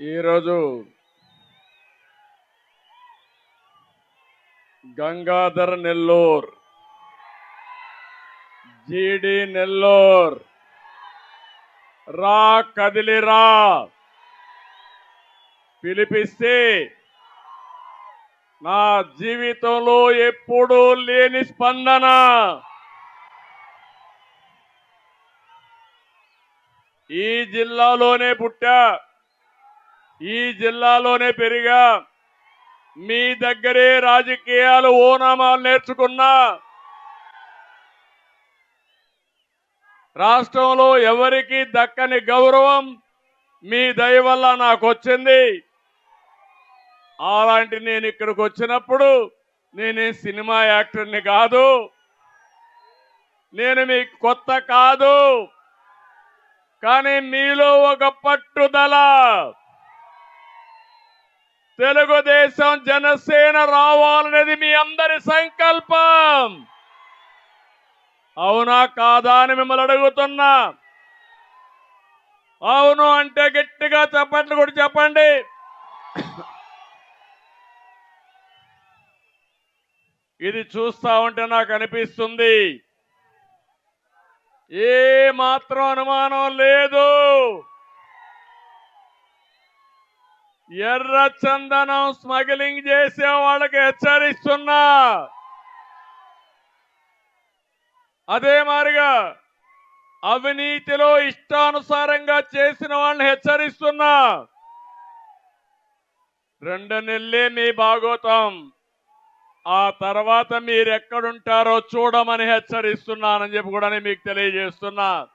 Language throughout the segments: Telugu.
ఈరోజు గంగాధర్ నెల్లూర్ జీడి నెల్లూర్ రా కదిలిరా పిలిపిస్తే నా జీవితంలో ఎప్పుడూ లేని స్పందన. ఈ జిల్లాలోనే పుట్టా. ఈ జిల్లాలోనే పెరిగా. మీ దగ్గరే రాజకీయాలు ఓనామాలు నేర్చుకున్నా. రాష్ట్రంలో ఎవరికి దక్కని గౌరవం మీ దయ వల్ల నాకు వచ్చింది అలాంటి నేను ఇక్కడికి వచ్చినప్పుడు నేనే సినిమా యాక్టర్ని కాదు. నేను మీకు కొత్త కాదు. కానీ మీలో ఒక పట్టుదల. తెలుగుదేశం జనసేన రావాలనేది మీ అందరి సంకల్పం. అవునా కాదా అని మిమ్మల్ని అడుగుతున్నా. అవును అంటే గట్టిగా చెప్పట్లు కూడా చెప్పండి. ఇది చూస్తా ఉంటే నాకు అనిపిస్తుంది. ఏ మాత్రం అనుమానం లేదు. ఎర్ర చందనం స్మగ్లింగ్ చేసే వాళ్ళకి హెచ్చరిస్తున్నా. అదే మారిగా అవినీతిలో ఇష్టానుసారంగా చేసిన వాళ్ళని హెచ్చరిస్తున్నా. రెండు నెల్లే మీ భాగోతం. ఆ తర్వాత మీరు ఎక్కడుంటారో చూడమని హెచ్చరిస్తున్నానని చెప్పి కూడా నేను మీకు తెలియజేస్తున్నా.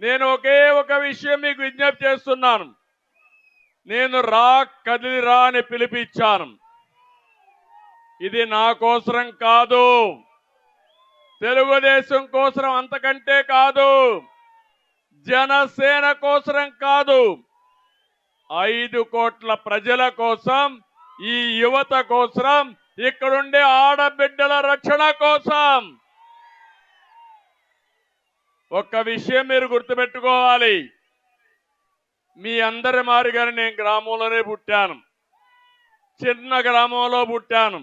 నేను ఒకే ఒక విషయం మీకు విజ్ఞప్తి చేస్తున్నాను. నేను రా కదిలిరా అని పిలిపించాను. ఇది నా కోసరం కాదు. తెలుగుదేశం కోసరం అంతకంటే కాదు. జనసేన కోసరం కాదు. ఐదు కోట్ల ప్రజల కోసం ఈ యువత కోసం ఇక్కడుండే ఆడబిడ్డల రక్షణ కోసం. ఒక్క విషయం మీరు గుర్తుపెట్టుకోవాలి. మీ అందరి మారిగానే నేను గ్రామంలోనే పుట్టాను. చిన్న గ్రామంలో పుట్టాను.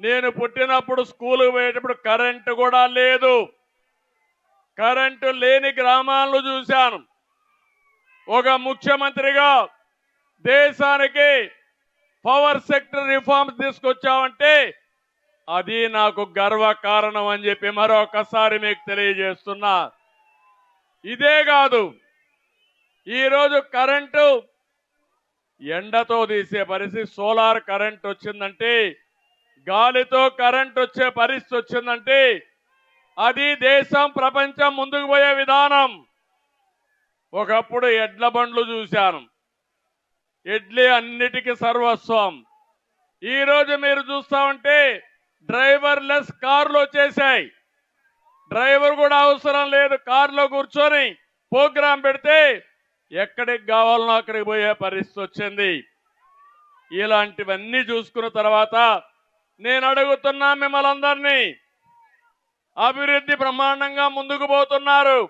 నేను పుట్టినప్పుడు స్కూల్కి పోయేటప్పుడు కరెంటు కూడా లేదు. కరెంటు లేని గ్రామాలను చూశాను. ఒక ముఖ్యమంత్రిగా దేశానికి పవర్ సెక్టర్ రిఫార్మ్స్ తీసుకొచ్చామంటే అది నాకు గర్వ కారణం అని చెప్పి మరొకసారి మీకు తెలియజేస్తున్నా. ఇదే కాదు ఈరోజు కరెంటు ఎండతో తీసే పరిస్థితి సోలార్ కరెంట్ వచ్చిందంటే గాలితో కరెంట్ వచ్చే పరిస్థితి వచ్చిందంటే అది దేశం ప్రపంచం ముందుకు పోయే విధానం. ఒకప్పుడు ఎడ్ల బండ్లు చూశాను. ఎడ్లే అన్నిటికీ సర్వస్వం. ఈరోజు మీరు చూస్తా ఉంటే డ్రైవర్ లెస్ కార్లు వచ్చేసాయి. డ్రైవర్ కూడా అవసరం లేదు కారులో కూర్చొని ప్రోగ్రాం పెడితే ఎక్కడికి కావాలనో అక్కడికి పోయే పరిస్థితి వచ్చింది. ఇలాంటివన్నీ చూసుకున్న తర్వాత నేను అడుగుతున్నా మిమ్మల్ని అందరినీ అభివృద్ధి బ్రహ్మాండంగా ముందుకు పోతున్నారు.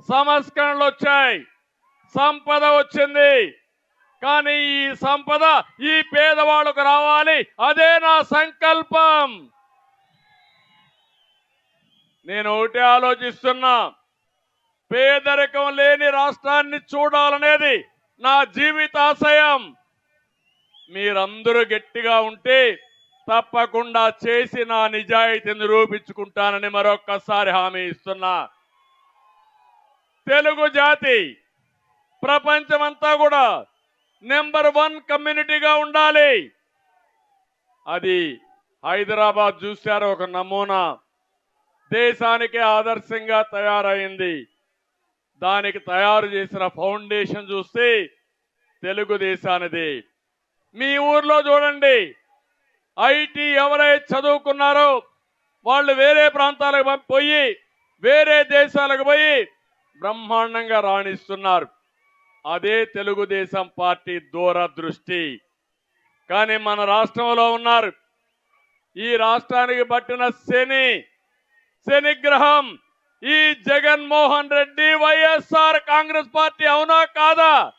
సంస్కరణలు వచ్చాయి. సంపద వచ్చింది. కానీ ఈ సంపద ఈ పేదవాళ్ళకు రావాలి. అదే నా సంకల్పం. నేను ఒకటే ఆలోచిస్తున్నా. పేదరికం లేని రాష్ట్రాన్ని చూడాలనేది నా జీవితాశయం మీరందరూ గట్టిగా ఉంటే తప్పకుండా చేసి నా నిజాయితీ నిరూపించుకుంటానని మరొక్కసారి హామీ ఇస్తున్నా. తెలుగు జాతి ప్రపంచమంతా కూడా నెంబర్ వన్ కమ్యూనిటీగా ఉండాలి. అది హైదరాబాద్ చూశారు ఒక నమూనా. దేశానికి ఆదర్శంగా తయారైంది. దానికి తయారు చేసిన ఫౌండేషన్ చూస్తే తెలుగుదేశానిది. మీ ఊర్లో చూడండి ఐటీ ఎవరైతే చదువుకున్నారో వాళ్ళు వేరే ప్రాంతాలకు పోయి వేరే దేశాలకు పోయి బ్రహ్మాండంగా రాణిస్తున్నారు. అదే తెలుగుదేశం పార్టీ దూరదృష్టి. కానీ మన రాష్ట్రంలో ఉన్నారు. ఈ రాష్ట్రానికి పట్టిన శని శనిగ్రహం ఈ జగన్మోహన్ రెడ్డి వైఎస్ఆర్ కాంగ్రెస్ పార్టీ అవునా కాదా?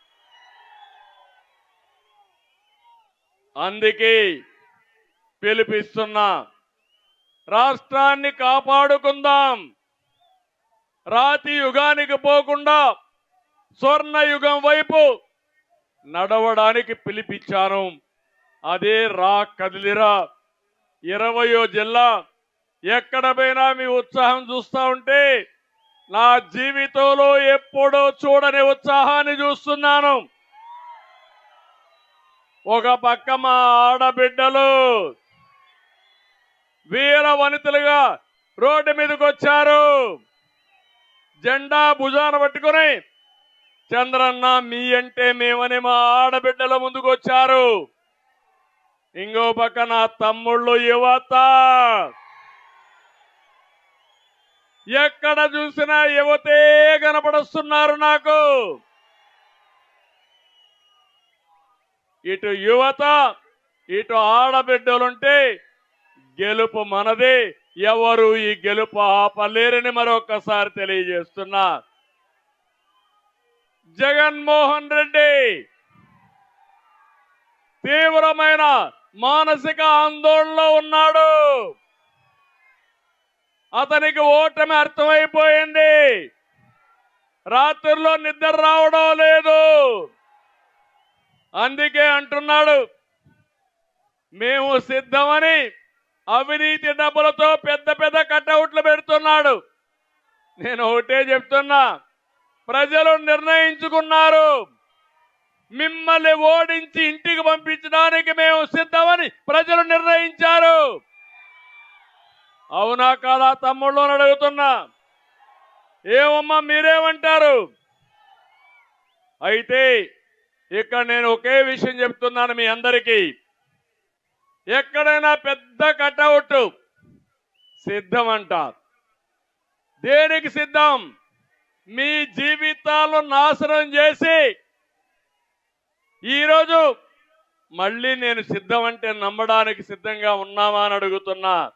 అందుకే పిలిపిస్తున్నా రాష్ట్రాన్ని కాపాడుకుందాం. రాతి యుగానికి పోకుండా స్వర్ణ యుగం వైపు నడవడానికి పిలిపించాను. అదే రా కదిలిరా. ఇరవయో జిల్లా ఎక్కడ పోయినా మీ ఉత్సాహం చూస్తా ఉంటే నా జీవితంలో ఎప్పుడో చూడని ఉత్సాహాన్ని చూస్తున్నాను. ఒక పక్క మా ఆడబిడ్డలు వీర వనితలుగా రోడ్డు మీదకి వచ్చారు. జెండా భుజాన పట్టుకుని చంద్రన్న మీ అంటే మేమని మా ఆడబిడ్డల ముందుకు వచ్చారు. ఇంకో పక్క నా తమ్ముళ్ళు యువత. ఎక్కడ చూసినా యువతే కనపడుస్తున్నారు నాకు. ఇటు యువత ఇటు ఆడబిడ్డలుంటే గెలుపు మనదే. ఎవరు ఈ గెలుపు ఆపలేరని మరొకసారి తెలియజేస్తున్నా. జగన్మోహన్ రెడ్డి తీవ్రమైన మానసిక ఆందోళనలో ఉన్నాడు. అతనికి ఓటమి అర్థమైపోయింది. రాత్రుల్లో నిద్ర రావడం లేదు. అందుకే అంటున్నాడు మేము సిద్ధమని అవినీతి డబ్బులతో పెద్ద పెద్ద కటౌట్లు పెడుతున్నాడు. నేను ఒకటే చెప్తున్నా ప్రజలు నిర్ణయించుకున్నారు. మిమ్మల్ని ఓడించి ఇంటికి పంపించడానికి మేము సిద్ధమని ప్రజలు నిర్ణయించారు. అవునా కాదా తమ్ముళ్ళు అని అడుగుతున్నా. ఏమమ్మా మీరేమంటారు? అయితే ఇక్కడ నేను ఒకే విషయం చెప్తున్నాను మీ అందరికీ. ఎక్కడైనా పెద్ద కటౌట్ సిద్ధం అంటారు దేనికి సిద్ధం? మీ జీవితాలు నాశనం చేసి. ఈరోజు మళ్ళీ నేను సిద్ధం అంటే నమ్మడానికి సిద్ధంగా ఉన్నామా అని అడుగుతున్నా.